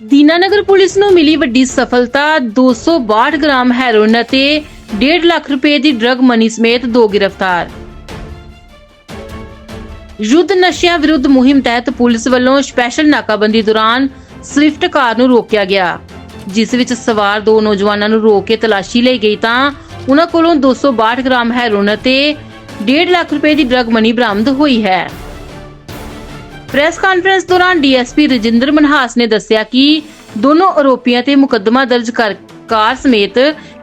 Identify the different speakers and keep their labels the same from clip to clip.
Speaker 1: Dinanagar police ਨੂੰ ਮਿਲੀ ਵੱਡੀ ਸਫਲਤਾ 262 ਗ੍ਰਾਮ ਹੈਰੋਇਨ ਅਤੇ 1.5 ਲੱਖ ਰੁਪਏ ਦੀ ਡਰੱਗ ਮਨੀ ਸਮੇਤ ਦੋ ਗ੍ਰਿਫਤਾਰ। ਯੁੱਧ ਨਸ਼ਿਆਂ ਵਿਰੁੱਧ ਮੁਹਿੰਮ ਤਹਿਤ ਪੁਲਿਸ ਵੱਲੋਂ ਸਪੈਸ਼ਲ ਨਾਕਾਬੰਦੀ ਦੌਰਾਨ ਸਵਿਫਟ ਕਾਰ ਨੂੰ ਰੋਕਿਆ ਗਿਆ, ਜਿਸ ਵਿੱਚ ਸਵਾਰ ਦੋ ਨੌਜਵਾਨਾਂ ਨੂੰ ਰੋਕ ਕੇ ਤਲਾਸ਼ੀ ਲਈ ਗਈ ਤਾਂ ਉਹਨਾਂ ਕੋਲੋਂ 262 ਗ੍ਰਾਮ ਹੈਰੋਇਨ ਅਤੇ 1.5 ਲੱਖ ਰੁਪਏ ਦੀ ਡਰੱਗ ਮਨੀ ਬਰਾਮਦ ਹੋਈ ਹੈ। ਪ੍ਰੈਸ ਕਾਨਫਰੰਸ ਦੌਰਾਨ ਡੀਐਸਪੀ ਰਜਿੰਦਰ ਮਨਹਾਸ ਨੇ ਦੱਸਿਆ ਕਿ ਦੋਨੋਂ ਆਰੋਪੀਆਂ ਤੇ ਮੁਕੱਦਮਾ ਦਰਜ ਕਰ ਕਾਰ ਸਮੇਤ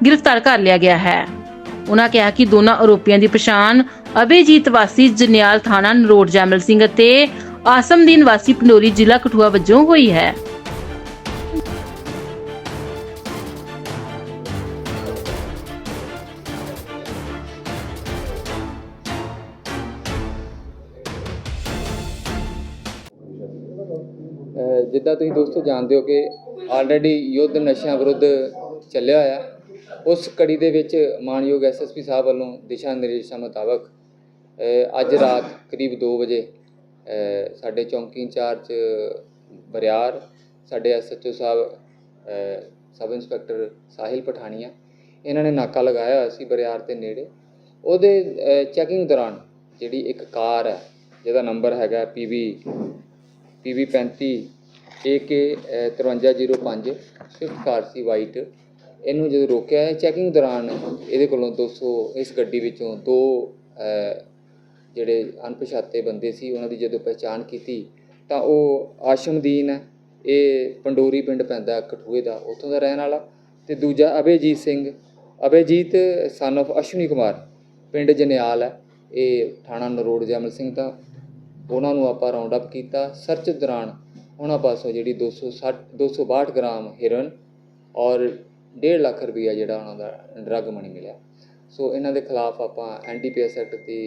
Speaker 1: ਗ੍ਰਿਫਤਾਰ ਕਰ ਲਿਆ ਗਿਆ ਹੈ। ਉਨ੍ਹਾਂ ਕਿਹਾ ਕਿ ਦੋਨਾਂ ਆਰੋਪੀਆਂ ਦੀ ਪਛਾਣ ਅਭੇਜੀਤ ਵਾਸੀ ਜਨਿਆਲ ਥਾਣਾ ਨਰੋਡ ਜੈਮਲ ਸਿੰਘ ਅਤੇ ਆਸਮਦੀਨ ਵਾਸੀ ਪੰਡੋਰੀ ਜ਼ਿਲ੍ਹਾ ਕਠੂਆ ਵਜੋਂ ਹੋਈ ਹੈ।
Speaker 2: ਜਿੱਦਾਂ ਤੁਸੀਂ ਦੋਸਤੋ ਜਾਣਦੇ ਹੋ ਕਿ ਆਲਰੇਡੀ ਯੁੱਧ ਨਸ਼ਿਆਂ ਵਿਰੁੱਧ ਚੱਲਿਆ ਹੋਇਆ, ਉਸ ਕੜੀ ਦੇ ਵਿੱਚ ਮਾਨਯੋਗ ਐਸਐਸਪੀ ਸਾਹਿਬ ਵੱਲੋਂ ਦਿਸ਼ਾ ਨਿਰਦੇਸ਼ਾਂ ਮੁਤਾਬਕ ਅੱਜ ਰਾਤ ਕਰੀਬ 2 ਵਜੇ ਸਾਡੇ ਚੌਂਕੀ ਇੰਚਾਰਜ ਬਰਿਆਰ ਸਾਡੇ ਐਸਐਚਓ ਸਾਹਿਬ ਸਬ ਇੰਸਪੈਕਟਰ ਸਾਹਿਲ ਪਠਾਨੀਆ, ਇਹਨਾਂ ਨੇ ਨਾਕਾ ਲਗਾਇਆ ਹੋਇਆ ਸੀ ਬਰਿਆਰ ਦੇ ਨੇੜੇ। ਉਹਦੇ ਚੈਕਿੰਗ ਦੌਰਾਨ ਜਿਹੜੀ ਇੱਕ ਕਾਰ ਹੈ, ਜਿਹਦਾ ਨੰਬਰ ਹੈਗਾ PB PB 35 AK 5305 Swift car ਸੀ ਵਾਈਟ ਇਹਨੂੰ ਜਦੋਂ ਰੋਕਿਆ ਚੈਕਿੰਗ ਦੌਰਾਨ ਇਹਦੇ ਕੋਲੋਂ 200 ਇਸ ਗੱਡੀ ਵਿੱਚੋਂ ਦੋ ਜਿਹੜੇ ਅਣਪਛਾਤੇ ਬੰਦੇ ਸੀ, ਉਹਨਾਂ ਦੀ ਜਦੋਂ ਪਹਿਚਾਣ ਕੀਤੀ, ਤਾਂ ਉਹ ਆਸ਼ਮਦੀਨ ਹੈ। ਇਹ ਪੰਡੋਰੀ ਪਿੰਡ ਪੈਂਦਾ, ਕਠੂਏ ਦਾ, ਉੱਥੋਂ ਦਾ ਰਹਿਣ ਵਾਲਾ। ਤੇ ਦੂਜਾ ਅਭੈਜੀਤ ਸਿੰਘ। ਅਭੈਜੀਤ ਸਨ of ਅਸ਼ਵਨੀ ਕੁਮਾਰ, ਪਿੰਡ ਜਨਿਆਲ ਹੈ। ਇਹ ਥਾਣਾ ਨਰੋੜ ਜਮਲ ਸਿੰਘ ਦਾ ਉਹਨਾਂ ਨੂੰ ਆਪਾਂ ਰਾਉਂਡ ਅਪ ਕੀਤਾ। ਸਰਚ ਦੌਰਾਨ ਉਹਨਾਂ ਪਾਸੋਂ ਜਿਹੜੀ 260 262 ਗ੍ਰਾਮ ਹੈਰੋਇਨ ਔਰ 1.5 ਲੱਖ ਰੁਪਈਆ ਜਿਹੜਾ ਉਹਨਾਂ ਦਾ ਡਰੱਗ ਮਨੀ ਮਿਲਿਆ। ਸੋ ਇਹਨਾਂ ਦੇ ਖਿਲਾਫ ਆਪਾਂ ਐਨਡੀਪੀਐਸ ਐਕਟ ਦੀ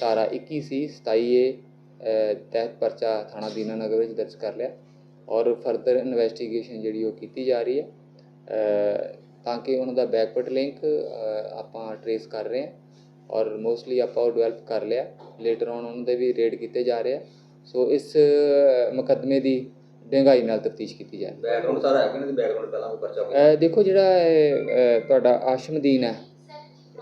Speaker 2: ਧਾਰਾ 21 ਸੀ 27 ਏ ਤਹਿਤ ਪਰਚਾ ਥਾਣਾ ਦੀਨਾਨਗਰ ਵਿੱਚ ਦਰਜ ਕਰ ਲਿਆ। ਔਰ ਫਰਦਰ ਇਨਵੈਸਟੀਗੇਸ਼ਨ ਜਿਹੜੀ ਉਹ ਕੀਤੀ ਜਾ ਰਹੀ ਹੈ। ਤਾਂ ਕਿ ਉਹਨਾਂ ਦਾ ਬੈਕਵਰਡ ਲਿੰਕ ਆਪਾਂ ਟਰੇਸ ਕਰ ਰਹੇ ਹਾਂ। ਔਰ ਮੋਸਟਲੀ ਆਪਾਂ ਉਹ ਡਿਵੈਲਪ ਕਰ ਲਿਆ। ਲੇਟਰ ਔਨ ਉਹਨਾਂ ਦੇ ਵੀ ਰੇਡ ਕੀਤੇ ਜਾ ਰਹੇ ਆ। ਸੋ ਇਸ ਮੁਕੱਦਮੇ ਦੀ ਡੂੰਘਾਈ ਨਾਲ ਤਫਤੀਸ਼ ਕੀਤੀ ਜਾ ਰਹੀ ਹੈ।
Speaker 3: ਬੈਕਗ੍ਰਾਉਂਡ ਸਾਰਾ ਹੈ ਕਿ ਨਹੀਂ? ਬੈਕਗ੍ਰਾਉਂਡ ਪਹਿਲਾਂ ਕੋਈ ਪਰਚਾ ਹੋਇਆ।
Speaker 2: ਦੇਖੋ ਜਿਹੜਾ ਤੁਹਾਡਾ ਆਸ਼ਮਦੀਨ ਹੈ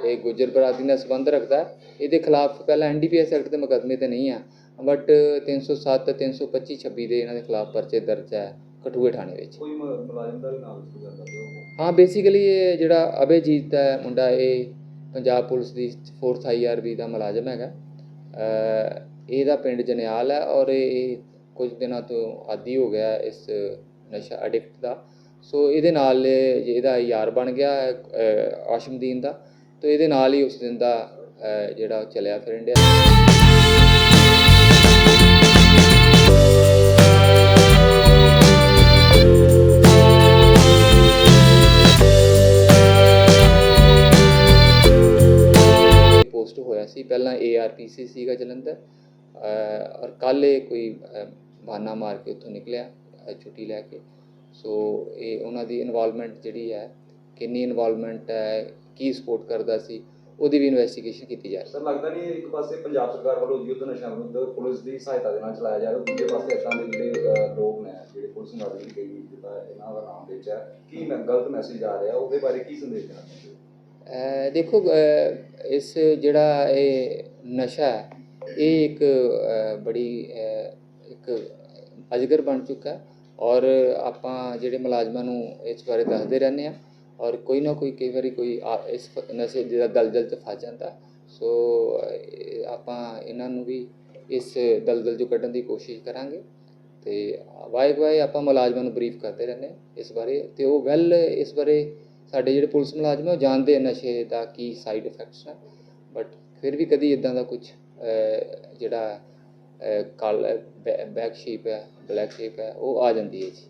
Speaker 2: ਇਹ ਗੁੱਜਰ ਬਰਾਦਰੀ ਨਾਲ ਸੰਬੰਧ ਰੱਖਦਾ। ਇਹਦੇ ਖਿਲਾਫ ਪਹਿਲਾਂ ਐਨਡੀਪੀਐਸ ਐਕਟ ਦੇ ਮੁਕੱਦਮੇ ਤੇ ਨਹੀਂ ਆ। ਬਟ 307 325 26 ਦੇ ਇਹਨਾਂ ਦੇ ਖਿਲਾਫ ਪਰਚੇ ਦਰਜ ਹੈ ਕਠੂਏ ਥਾਣੇ ਵਿੱਚ।
Speaker 3: ਕੋਈ ਮੁਲਾਜ਼ਮ ਦਾ ਨਾਮ ਜਾਂਦਾ ਦਿਓ
Speaker 2: ਹਾਂ ਬੇਸਿਕਲੀ ਇਹ ਜਿਹੜਾ ਅਭੈਜੀਤ ਹੈ ਮੁੰਡਾ ਇਹ ਪੰਜਾਬ ਪੁਲਿਸ ਦੀ 4th ਆਈਆਰਬੀ ਦਾ ਮੁਲਾਜ਼ਮ ਹੈਗਾ। ਇਹਦਾ ਪਿੰਡ ਜਨਿਆਲ ਹੈ ਔਰ ਇਹ ਕੁਝ ਦਿਨਾਂ ਤੋਂ ਆਦੀ ਹੋ ਗਿਆ ਇਸ ਨਸ਼ਾ ਐਡਿਕਟ ਦਾ। ਸੋ ਇਹਦੇ ਨਾਲ ਇਹ- ਇਹਦਾ ਯਾਰ ਬਣ ਗਿਆ ਆਸ਼ਮਦੀਨ ਦਾ। ਤੇ ਇਹਦੇ ਨਾਲ ਹੀ ਉਸ ਦਿਨ ਦਾ ਜਿਹੜਾ ਚਲਿਆ ਫਿਰ ਇੰਡੀਆ। ਪਹਿਲਾਂ ARPC ਸੀਗਾ ਜਲੰਧਰ ਔਰ ਕੱਲ੍ਹ ਇਹ ਕੋਈ ਬਹਾਨਾ ਮਾਰ ਕੇ ਉੱਥੋਂ ਨਿਕਲਿਆ ਛੁੱਟੀ ਲੈ ਕੇ। ਸੋ ਇਹ ਉਹਨਾਂ ਦੀ ਇਨਵੋਲਵਮੈਂਟ ਜਿਹੜੀ ਹੈ ਕਿੰਨੀ ਇਨਵੋਲਵਮੈਂਟ ਹੈ ਕੀ ਸਪੋਰਟ ਕਰਦਾ ਸੀ ਉਹਦੀ ਵੀ ਇਨਵੈਸਟੀਗੇਸ਼ਨ ਕੀਤੀ ਜਾ ਰਹੀ ਹੈ।
Speaker 3: ਸਰ ਲੱਗਦਾ ਨਹੀਂ ਇੱਕ ਪਾਸੇ ਪੰਜਾਬ ਸਰਕਾਰ ਵੱਲੋਂ ਯੁੱਧ ਨਸ਼ਿਆਂ ਵਿਰੁੱਧ ਪੁਲਿਸ ਦੀ ਸਹਾਇਤਾ ਦੇ ਨਾਲ ਚਲਾਇਆ ਜਾ ਰਿਹਾ ਦੂਜੇ ਪਾਸੇ ਅਸਾਂ ਦੇ ਜਿਹੜੇ ਲੋਕ ਨੇ ਜਿਹੜੇ ਪੁਲਿਸ ਮੁਲਾਜ਼ਮ ਦੀ ਕਈ ਜਿੱਦਾਂ ਇਹਨਾਂ ਦਾ ਨਾਮ ਵਿੱਚ ਹੈ ਕੀ ਮੈਂ ਗਲਤ ਮੈਸੇਜ ਆ ਰਿਹਾ ਉਹਦੇ ਬਾਰੇ ਕੀ ਸੰਦੇਸ਼ ਦੇਣਾ ਚਾਹੁੰਦੇ
Speaker 2: ਦੇਖੋ ਇਸ ਜਿਹੜਾ ਇਹ ਨਸ਼ਾ ਹੈ, ਇਹ ਇੱਕ ਬੜੀ ਇੱਕ ਅਜਗਰ ਬਣ ਚੁੱਕਾ ਔਰ ਆਪਾਂ ਜਿਹੜੇ ਮੁਲਾਜ਼ਮਾਂ ਨੂੰ ਇਸ ਬਾਰੇ ਦੱਸਦੇ ਰਹਿੰਦੇ ਆ ਔਰ ਕੋਈ ਨਾ ਕੋਈ, ਕਈ ਵਾਰੀ ਕੋਈ ਆ- ਇਸ ਨਸ਼ੇ ਜਿਹਦਾ ਦਲਦਲ 'ਚ ਫਸ ਜਾਂਦਾ ਸੋ ਆਪਾਂ ਇਹਨਾਂ ਨੂੰ ਵੀ ਇਸ ਦਲਦਲ 'ਚੋਂ ਕੱਢਣ ਦੀ ਕੋਸ਼ਿਸ਼ ਕਰਾਂਗੇ ਤੇ ਵਾਏ ਵਾਏ ਆਪਾਂ ਮੁਲਾਜ਼ਮਾਂ ਨੂੰ ਬਰੀਫ ਕਰਦੇ ਰਹਿੰਦੇ ਹਾਂ ਇਸ ਬਾਰੇ ਤੇ ਉਹ ਵੈਲ ਇਸ ਬਾਰੇ ਸਾਡੇ ਜਿਹੜੇ ਪੁਲਿਸ ਮੁਲਾਜ਼ਮ ਹੈ ਉਹ ਜਾਣਦੇ ਆ ਨਸ਼ੇ ਦਾ ਕੀ ਸਾਈਡ ਇਫੈਕਟਸ ਨੇ ਬਟ ਫਿਰ ਵੀ ਕਦੀ ਇਦਾਂ ਦਾ ਕੁਝ ਜਿਹੜਾ ਕਾਲ ਬੈਕ ਸ਼ੇਪ ਹੈ ਬਲੈਕ ਸ਼ੇਪ ਹੈ ਉਹ ਆ ਜਾਂਦੀ ਹੈ ਜੀ।